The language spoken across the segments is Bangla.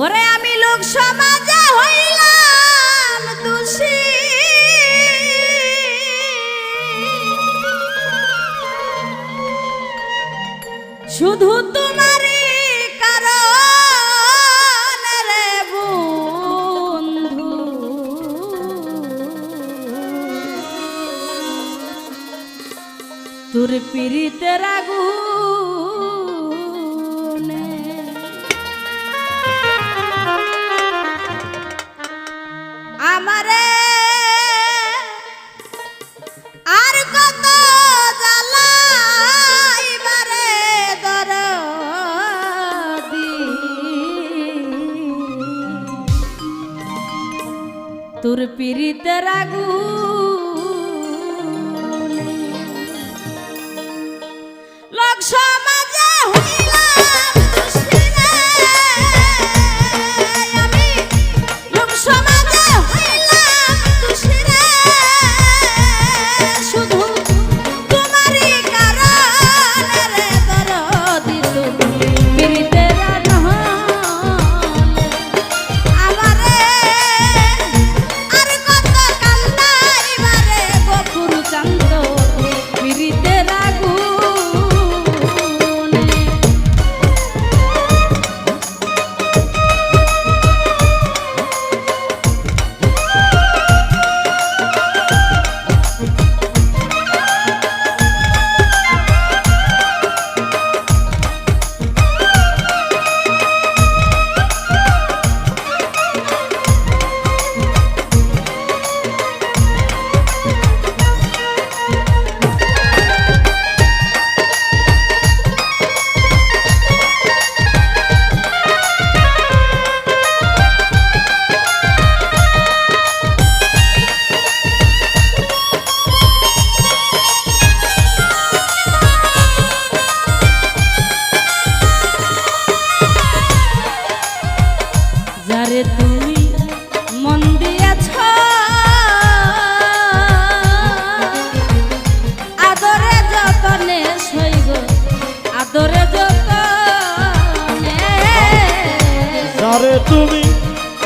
ওরে আমি লোক সমাজে হইলাম দোষী। শুধু তোমারই তোর পিড়িতে রাগু তোর পীড়িত রাগু লক্ষ্য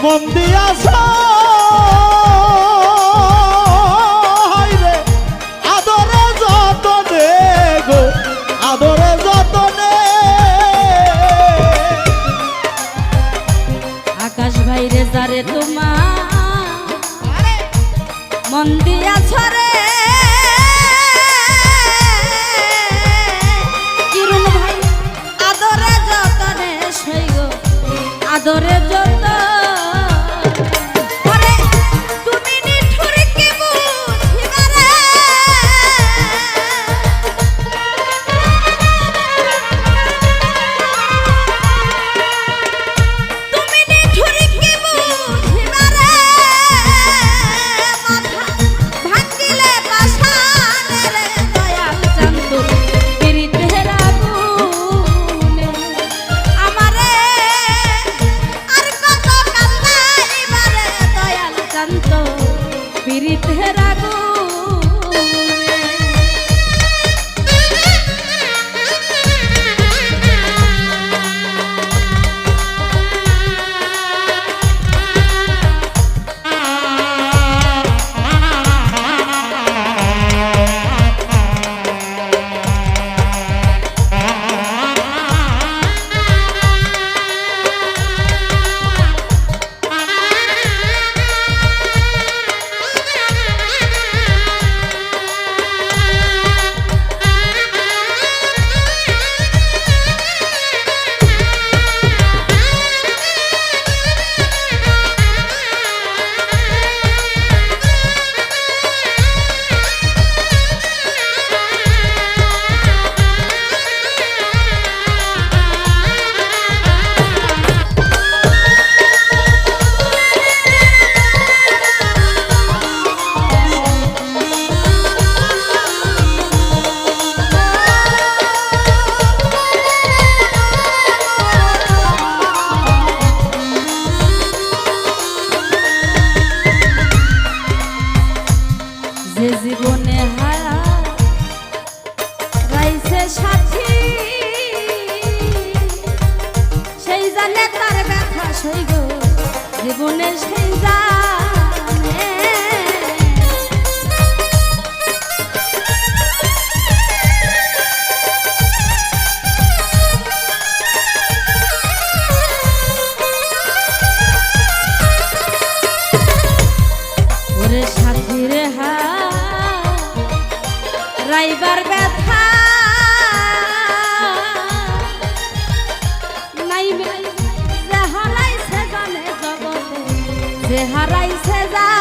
মন দিয়াছ আদরে যতনে গো আদরে যতনে। আকাশ ভাই রে যারে তোমার মন দিয়াছ রে আদরে সাথীর হা রাইবার ব্যথা। জানে হারাইছে যা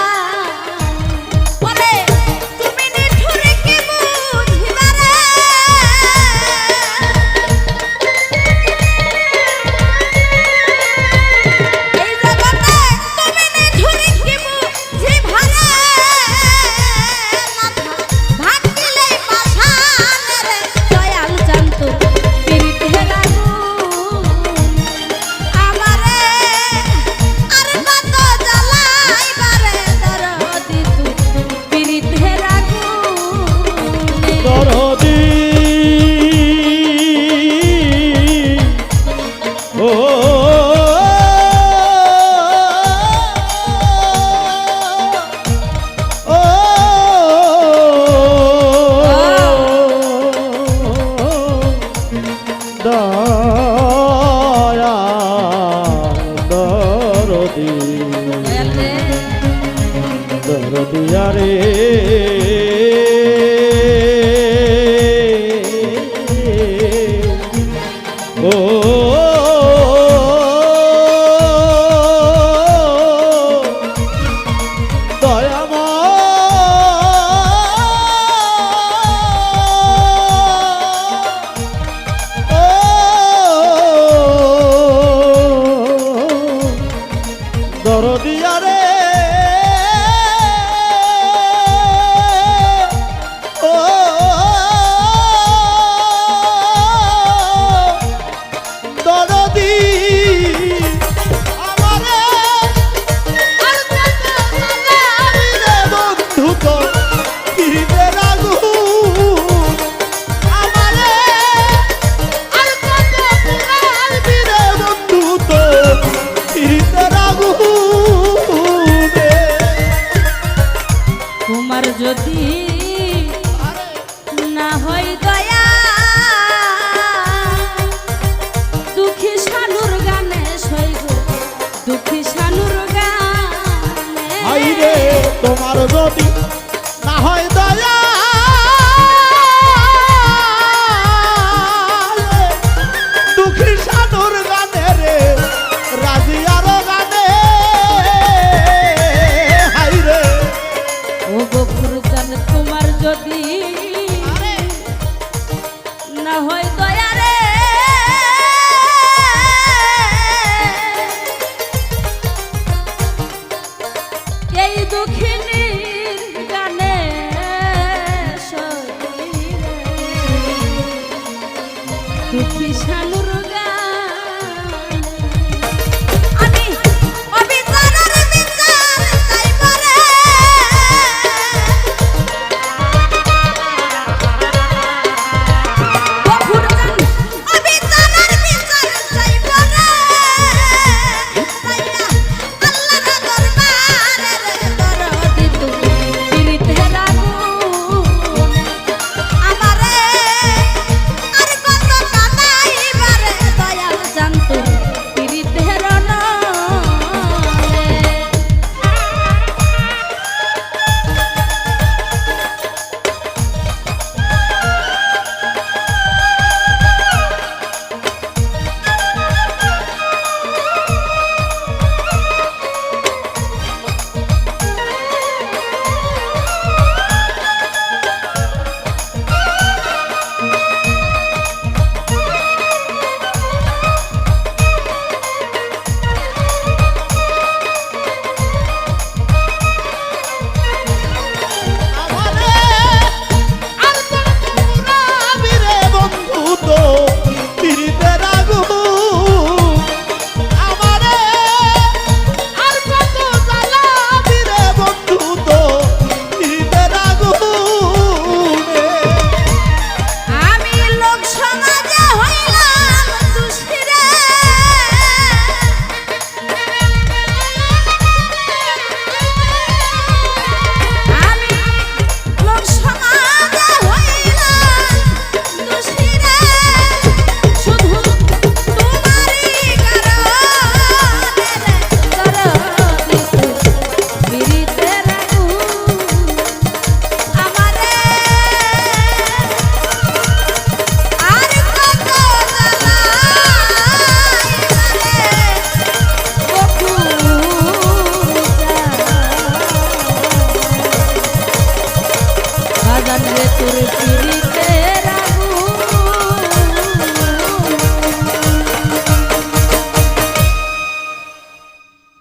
যদি না হয় এই দুঃখিনী গানে দুঃখী সানুর